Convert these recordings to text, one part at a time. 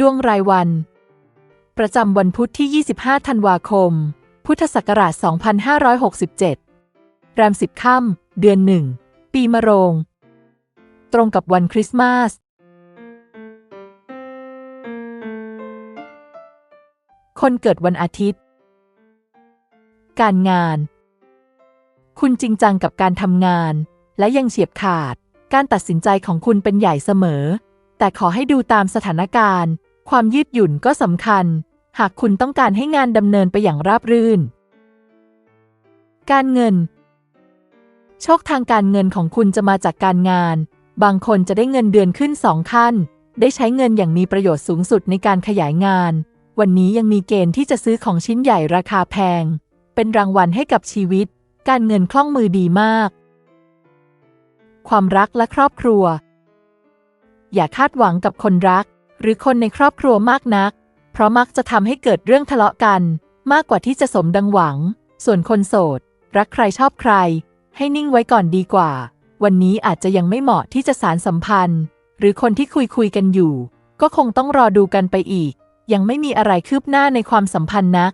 ดวงรายวัน ประจำวันพุธที่ 25 ธันวาคม พุทธศักราช 2567 แรม 10 ค่ำเดือนหนึ่ง ปีมะโรง ตรงกับวันคริสต์มาส คนเกิดวันอาทิตย์ การงาน คุณจริงจังกับการทำงาน และยังเฉียบขาด การตัดสินใจของคุณเป็นใหญ่เสมอแต่ขอให้ดูตามสถานการณ์ ความยืดหยุ่นก็สำคัญ หากคุณต้องการให้งานดำเนินไปอย่างราบรื่น การเงิน โชคทางการเงินของคุณจะมาจากการงาน บางคนจะได้เงินเดือนขึ้นสองขั้น ได้ใช้เงินอย่างมีประโยชน์สูงสุดในการขยายงาน วันนี้ยังมีเกณฑ์ที่จะซื้อของชิ้นใหญ่ราคาแพง เป็นรางวัลให้กับชีวิต การเงินคล่องมือดีมาก ความรักและครอบครัว อย่าคาดหวังกับคนรัก หรือคนในครอบครัวมากนัก เพราะมักจะทำให้เกิดเรื่องทะเลาะกัน มากกว่าที่จะสมดังหวัง ส่วนคนโสด รักใครชอบใคร ให้นิ่งไว้ก่อนดีกว่า วันนี้อาจจะยังไม่เหมาะที่จะสารสัมพันธ์ หรือคนที่คุยคุยกันอยู่ ก็คงต้องรอดูกันไปอีก ยังไม่มีอะไรคืบหน้าในความสัมพันธ์นัก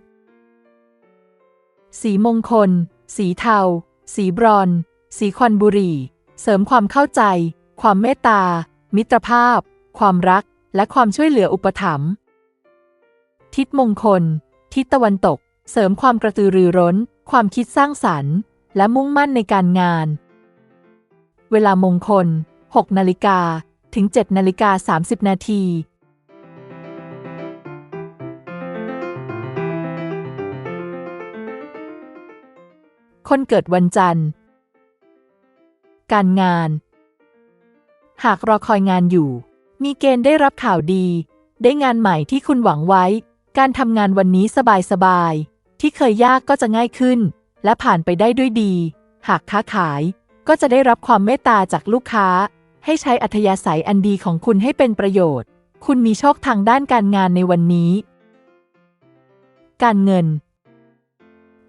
สีมงคล สีเทา สีบรอน สีควันบุรี เสริมความเข้าใจ ความเมตตา มิตรภาพ ความรัก และความช่วยเหลืออุปถัมภ์ทิศมงคล ทิศตะวันตก เสริมความกระตือรือร้น ความคิดสร้างสรรค์ และมุ่งมั่นในการงาน เวลามงคล 6 นาฬิกา ถึง 7 นาฬิกา 30 นาทีคนเกิดวันจันทร์ การงาน หากรอคอยงานอยู่ มีเกณฑ์ได้รับข่าวดี ได้งานใหม่ที่คุณหวังไว้ การทำงานวันนี้สบายๆ ที่เคยยากก็จะง่ายขึ้น และผ่านไปได้ด้วยดี หากค้าขาย ก็จะได้รับความเมตตาจากลูกค้า ให้ใช้อัธยาศัยอันดีของคุณให้เป็นประโยชน์ คุณมีโชคทางด้านการงานในวันนี้ การเงิน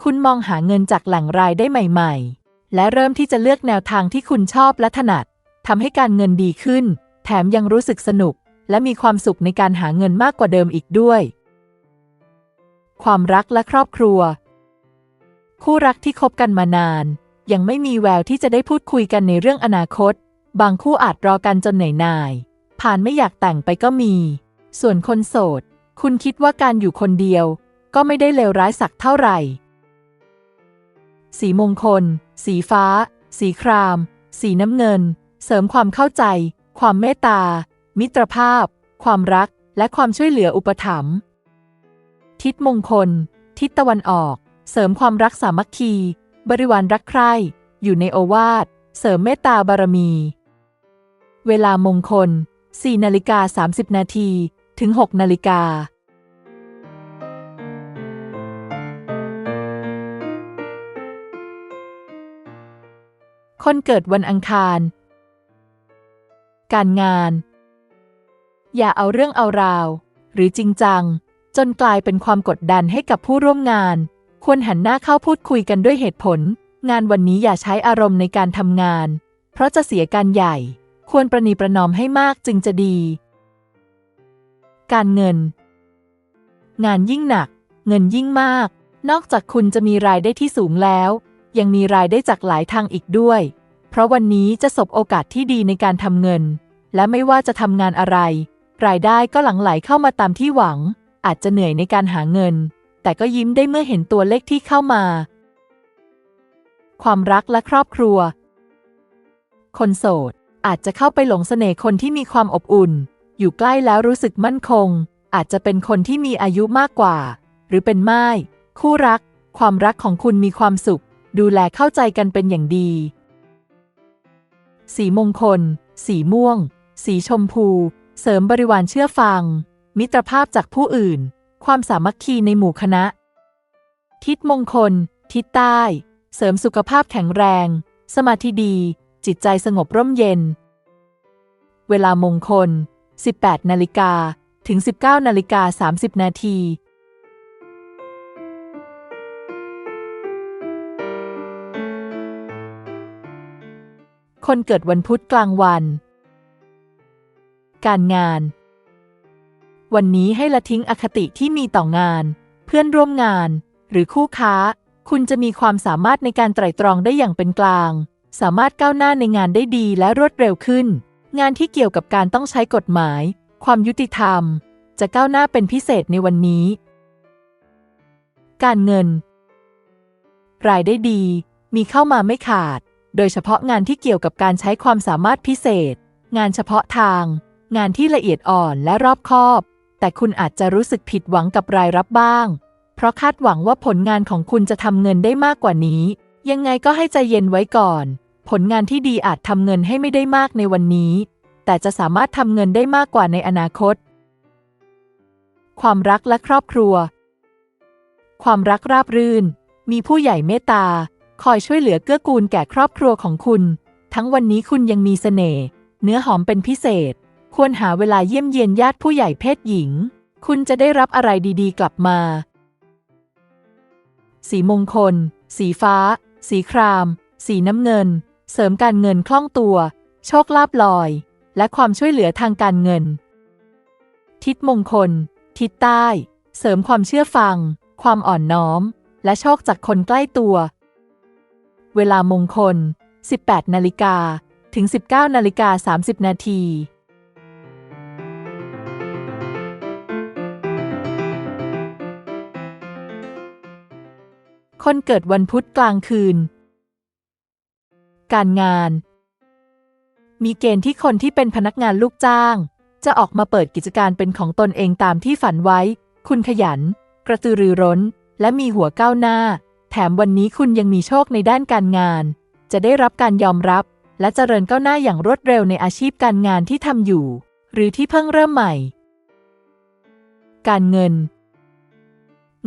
คุณมองหาเงินจากแหล่งรายได้ใหม่ ๆ และเริ่มที่จะเลือกแนวทางที่คุณชอบและถนัดทำให้การเงินดีขึ้น แถมยังรู้สึกสนุก และมีความสุขในการหาเงินมากกว่าเดิมอีกด้วย ความรักและครอบครัว คู่รักที่คบกันมานาน ยังไม่มีแววที่จะได้พูดคุยกันในเรื่องอนาคต บางคู่อาจรอกันจนเหนื่อยหน่าย ผ่านไม่อยากแต่งไปก็มี ส่วนคนโสด คุณคิดว่าการอยู่คนเดียว ก็ไม่ได้เลวร้ายสักเท่าไหร่ สีมงคล สีฟ้า สีคราม สีน้ำเงิน เสริมความเข้าใจ ความเมตตา มิตรภาพ ความรัก และความช่วยเหลืออุปถัมภ์ ทิศมงคล ทิศตะวันออก เสริมความรักสามัคคี บริวารรักใคร่ อยู่ในโอวาท เสริมเมตตาบารมี เวลามงคล 4 นาฬิกา 30 นาที ถึง 6 นาฬิกาคนเกิดวันอังคาร การงาน อย่าเอาเรื่องเอาราว หรือจริงจัง จนกลายเป็นความกดดันให้กับผู้ร่วมงาน ควรหันหน้าเข้าพูดคุยกันด้วยเหตุผล งานวันนี้อย่าใช้อารมณ์ในการทำงาน เพราะจะเสียการใหญ่ ควรประนีประนอมให้มากจึงจะดี การเงิน งานยิ่งหนัก เงินยิ่งมาก นอกจากคุณจะมีรายได้ที่สูงแล้ว ยังมีรายได้จากหลายทางอีกด้วย เพราะวันนี้จะสบโอกาสที่ดีในการทำเงิน และไม่ว่าจะทำงานอะไร รายได้ก็หลั่งไหลเข้ามาตามที่หวัง อาจจะเหนื่อยในการหาเงิน แต่ก็ยิ้มได้เมื่อเห็นตัวเลขที่เข้ามา ความรักและครอบครัว คนโสด อาจจะเข้าไปหลงเสน่ห์คนที่มีความอบอุ่น อยู่ใกล้แล้วรู้สึกมั่นคง อาจจะเป็นคนที่มีอายุมากกว่า หรือเป็นม่ายคู่รัก ความรักของคุณมีความสุข ดูแลเข้าใจกันเป็นอย่างดี สีมงคล สีม่วง สีชมพู เสริมบริวารเชื่อฟัง มิตรภาพจากผู้อื่น ความสามัคคีในหมู่คณะ ทิศมงคล ทิศใต้ เสริมสุขภาพแข็งแรง สมาธิดี จิตใจสงบร่มเย็น เวลามงคล 18 นาฬิกาถึง 19 นาฬิกา 30 นาที คนเกิดวันพุธกลางวัน การงาน วันนี้ให้ละทิ้งอคติที่มีต่องาน เพื่อนร่วมงาน หรือคู่ค้า คุณจะมีความสามารถในการไตร่ตรองได้อย่างเป็นกลาง สามารถก้าวหน้าในงานได้ดีและรวดเร็วขึ้น งานที่เกี่ยวกับการต้องใช้กฎหมาย ความยุติธรรม จะก้าวหน้าเป็นพิเศษในวันนี้ การเงิน รายได้ดี มีเข้ามาไม่ขาด โดยเฉพาะงานที่เกี่ยวกับการใช้ความสามารถพิเศษ งานเฉพาะทาง งานที่ละเอียดอ่อนและรอบคอบ แต่คุณอาจจะรู้สึกผิดหวังกับรายรับบ้าง เพราะคาดหวังว่าผลงานของคุณจะทำเงินได้มากกว่านี้ ยังไงก็ให้ใจเย็นไว้ก่อน ผลงานที่ดีอาจทำเงินให้ไม่ได้มากในวันนี้ แต่จะสามารถทำเงินได้มากกว่าในอนาคต ความรักและครอบครัว ความรักราบรื่น มีผู้ใหญ่เมตตา คอยช่วยเหลือเกื้อกูลแก่ครอบครัวของคุณ ทั้งวันนี้คุณยังมีเสน่ห์เนื้อหอมเป็นพิเศษ ควรหาเวลาเยี่ยมเยียนญาติผู้ใหญ่เพศหญิง คุณจะได้รับอะไรดีๆ กลับมา สีมงคล สีฟ้า สีคราม สีน้ำเงิน เสริมการเงินคล่องตัว โชคลาภลอย และความช่วยเหลือทางการเงิน ทิศมงคล ทิศใต้ เสริมความเชื่อฟัง ความอ่อนน้อม และโชคจากคนใกล้ตัว เวลามงคล 18 นาฬิกา ถึง 19 นาฬิกา 30 นาทีคนเกิดวันพุธกลางคืน การงาน มีเกณฑ์ที่คนที่เป็นพนักงานลูกจ้าง จะออกมาเปิดกิจการเป็นของตนเองตามที่ฝันไว้ คุณขยัน กระตือรือร้น และมีหัวก้าวหน้า แถมวันนี้คุณยังมีโชคในด้านการงาน จะได้รับการยอมรับ และเจริญก้าวหน้าอย่างรวดเร็วในอาชีพการงานที่ทำอยู่ หรือที่เพิ่งเริ่มใหม่ การเงิน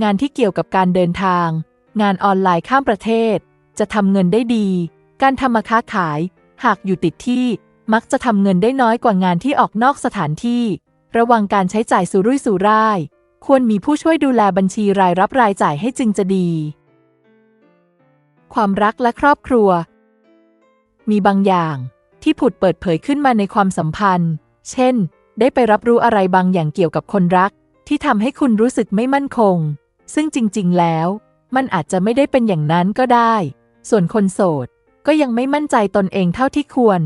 งานที่เกี่ยวกับการเดินทาง งานออนไลน์ข้ามประเทศ จะทำเงินได้ดี การทำมาค้าขาย หากอยู่ติดที่มักจะทำเงินได้น้อยกว่างานที่ออกนอกสถานที่ ระวังการใช้จ่ายสุรุ่ยสุร่าย ควรมีผู้ช่วยดูแลบัญชีรายรับรายจ่ายให้จึงจะดี ความรักและครอบครัว มีบางอย่างที่ผุดเปิดเผยขึ้นมาในความสัมพันธ์ เช่น ได้ไปรับรู้อะไรบางอย่างเกี่ยวกับคนรัก ที่ทำให้คุณรู้สึกไม่มั่นคง ซึ่งจริง ๆ แล้ว มันอาจจะไม่ได้เป็นอย่างนั้นก็ได้ ส่วนคนโสด ก็ยังไม่มั่นใจตนเองเท่าที่ควร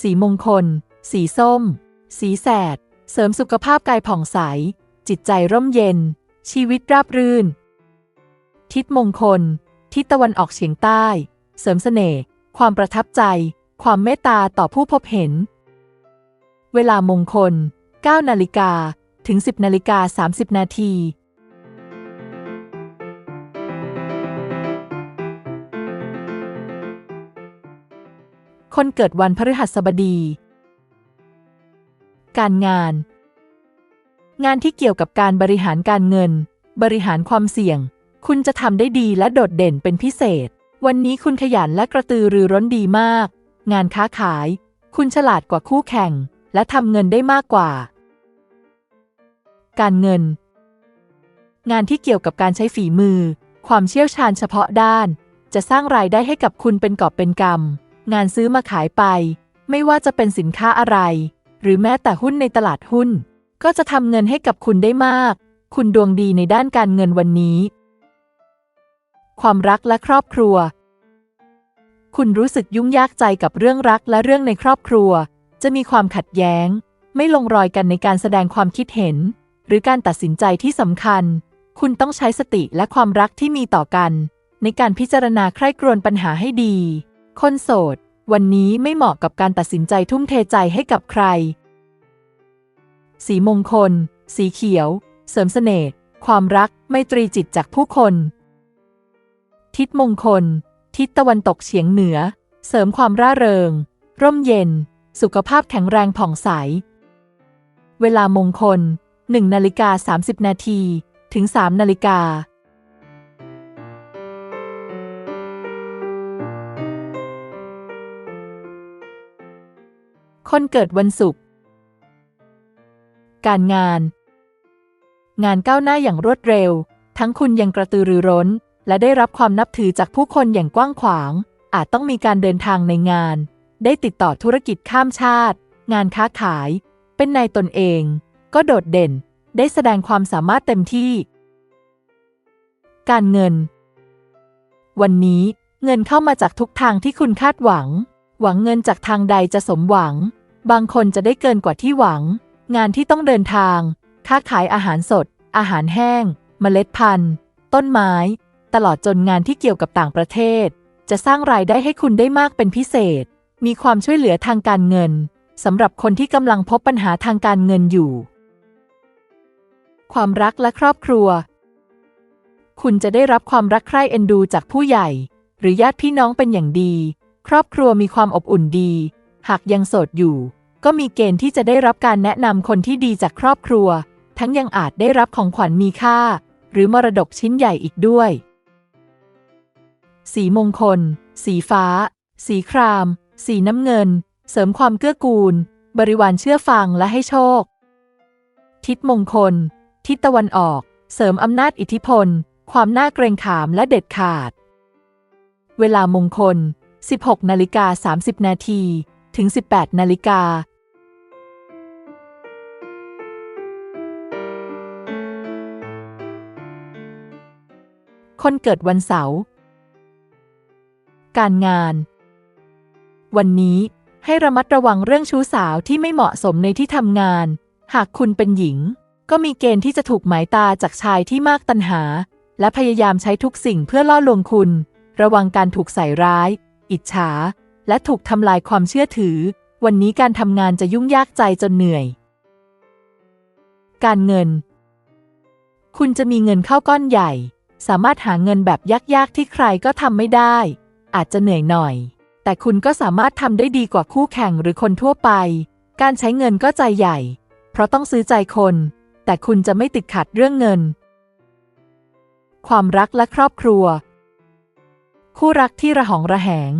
สีมงคล สีส้ม สีแสด เสริมสุขภาพกายผ่องใส จิตใจร่มเย็น ชีวิตราบรื่น ทิศมงคล ทิศตะวันออกเฉียงใต้ เสริมเสน่ห์ ความประทับใจ ความเมตตาต่อผู้พบเห็น เวลามงคล 9 นาฬิกา ถึง 10 นาฬิกา 30 นาทีคนเกิดวันพฤหัสบดี การงาน งานที่เกี่ยวกับการบริหารการเงิน บริหารความเสี่ยง คุณจะทำได้ดีและโดดเด่นเป็นพิเศษ วันนี้คุณขยันและกระตือรือร้นดีมาก งานค้าขาย คุณฉลาดกว่าคู่แข่ง และทำเงินได้มากกว่า การเงิน งานที่เกี่ยวกับการใช้ฝีมือ ความเชี่ยวชาญเฉพาะด้าน จะสร้างรายได้ให้กับคุณเป็นกอบเป็นกำงานซื้อมาขายไป ไม่ว่าจะเป็นสินค้าอะไร หรือแม้แต่หุ้นในตลาดหุ้น ก็จะทำเงินให้กับคุณได้มาก คุณดวงดีในด้านการเงินวันนี้ ความรักและครอบครัว คุณรู้สึกยุ่งยากใจกับเรื่องรักและเรื่องในครอบครัว จะมีความขัดแย้ง ไม่ลงรอยกันในการแสดงความคิดเห็น หรือการตัดสินใจที่สำคัญ คุณต้องใช้สติและความรักที่มีต่อกัน ในการพิจารณาใคร่ครวญปัญหาให้ดี คนโสด วันนี้ไม่เหมาะกับการตัดสินใจทุ่มเทใจให้กับใคร สีมงคล สีเขียว เสริมเสน่ห์ความรักไมตรีจิตจากผู้คน ทิศมงคล ทิศตะวันตกเฉียงเหนือ เสริมความร่าเริง ร่มเย็น สุขภาพแข็งแรงผ่องใส เวลามงคล1นาฬิกา30 นาทีถึง 3 นาฬิกาคนเกิดวันศุกร์ การงาน งานก้าวหน้าอย่างรวดเร็ว ทั้งคุณยังกระตือรือร้น และได้รับความนับถือจากผู้คนอย่างกว้างขวาง อาจต้องมีการเดินทางในงาน ได้ติดต่อธุรกิจข้ามชาติ งานค้าขาย เป็นนายตนเอง ก็โดดเด่น ได้แสดงความสามารถเต็มที่ การเงิน วันนี้เงินเข้ามาจากทุกทางที่คุณคาดหวัง หวังเงินจากทางใดจะสมหวัง บางคนจะได้เกินกว่าที่หวัง งานที่ต้องเดินทาง ค้าขายอาหารสด อาหารแห้ง เมล็ดพันธุ์ ต้นไม้ ตลอดจนงานที่เกี่ยวกับต่างประเทศ จะสร้างรายได้ให้คุณได้มากเป็นพิเศษ มีความช่วยเหลือทางการเงินสำหรับคนที่กำลังพบปัญหาทางการเงินอยู่ ความรักและครอบครัว คุณจะได้รับความรักใคร่เอ็นดูจากผู้ใหญ่ หรือญาติพี่น้องเป็นอย่างดี ครอบครัวมีความอบอุ่นดี หากยังโสดอยู่ ก็มีเกณฑ์ที่จะได้รับการแนะนำคนที่ดีจากครอบครัว ทั้งยังอาจได้รับของขวัญมีค่า หรือมรดกชิ้นใหญ่อีกด้วย สีมงคล สีฟ้า สีคราม สีน้ำเงิน เสริมความเกื้อกูล บริวารเชื่อฟังและให้โชค ทิศมงคล ทิศตะวันออก เสริมอำนาจอิทธิพล ความน่าเกรงขามและเด็ดขาด เวลามงคล 16นาฬิกา30 นาทีถึง 18นาฬิกาคนเกิดวันเสาร์ การงาน วันนี้ให้ระมัดระวังเรื่องชู้สาวที่ไม่เหมาะสมในที่ทำงาน หากคุณเป็นหญิง ก็มีเกณฑ์ที่จะถูกหมายตาจากชายที่มากตัณหา และพยายามใช้ทุกสิ่งเพื่อล่อลวงคุณ ระวังการถูกใส่ร้าย อิจฉา และถูกทำลายความเชื่อถือ วันนี้การทำงานจะยุ่งยากใจจนเหนื่อย การเงิน คุณจะมีเงินเข้าก้อนใหญ่ สามารถหาเงินแบบยากๆที่ใครก็ทำไม่ได้ อาจจะเหนื่อยหน่อย แต่คุณก็สามารถทำได้ดีกว่าคู่แข่งหรือคนทั่วไป การใช้เงินก็ใจใหญ่ เพราะต้องซื้อใจคน แต่คุณจะไม่ติดขัดเรื่องเงิน ความรักและครอบครัว คู่รักที่ระหองระแหง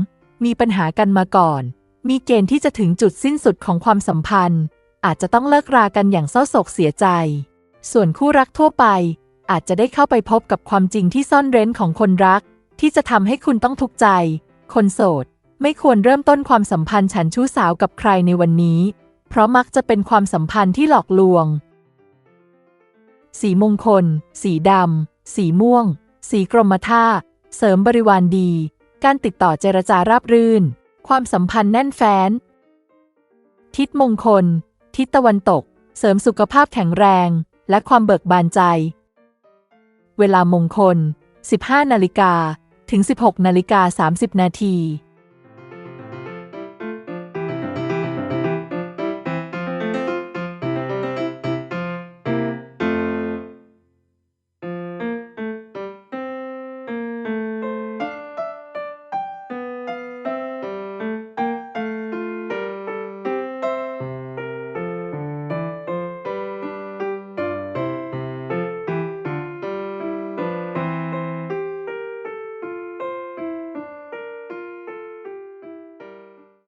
มีปัญหากันมาก่อน มีเกณฑ์ที่จะถึงจุดสิ้นสุดของความสัมพันธ์ อาจจะต้องเลิกรากันอย่างเศร้าโศกเสียใจ ส่วนคู่รักทั่วไปอาจจะได้เข้าไปพบกับความจริงที่ซ่อนเร้นของคนรัก ที่จะทำให้คุณต้องทุกข์ใจ คนโสด ไม่ควรเริ่มต้นความสัมพันธ์ฉันชู้สาวกับใครในวันนี้ เพราะมักจะเป็นความสัมพันธ์ที่หลอกลวง สีมงคล สีดำ สีม่วง สีกรมท่า เสริมบริวารดี การติดต่อเจรจาราบรื่น ความสัมพันธ์แน่นแฟ้น ทิศมงคล ทิศตะวันตก เสริมสุขภาพแข็งแรง และความเบิกบานใจ เวลามงคล 15 นาฬิกา ถึง 16 นาฬิกา 30 นาที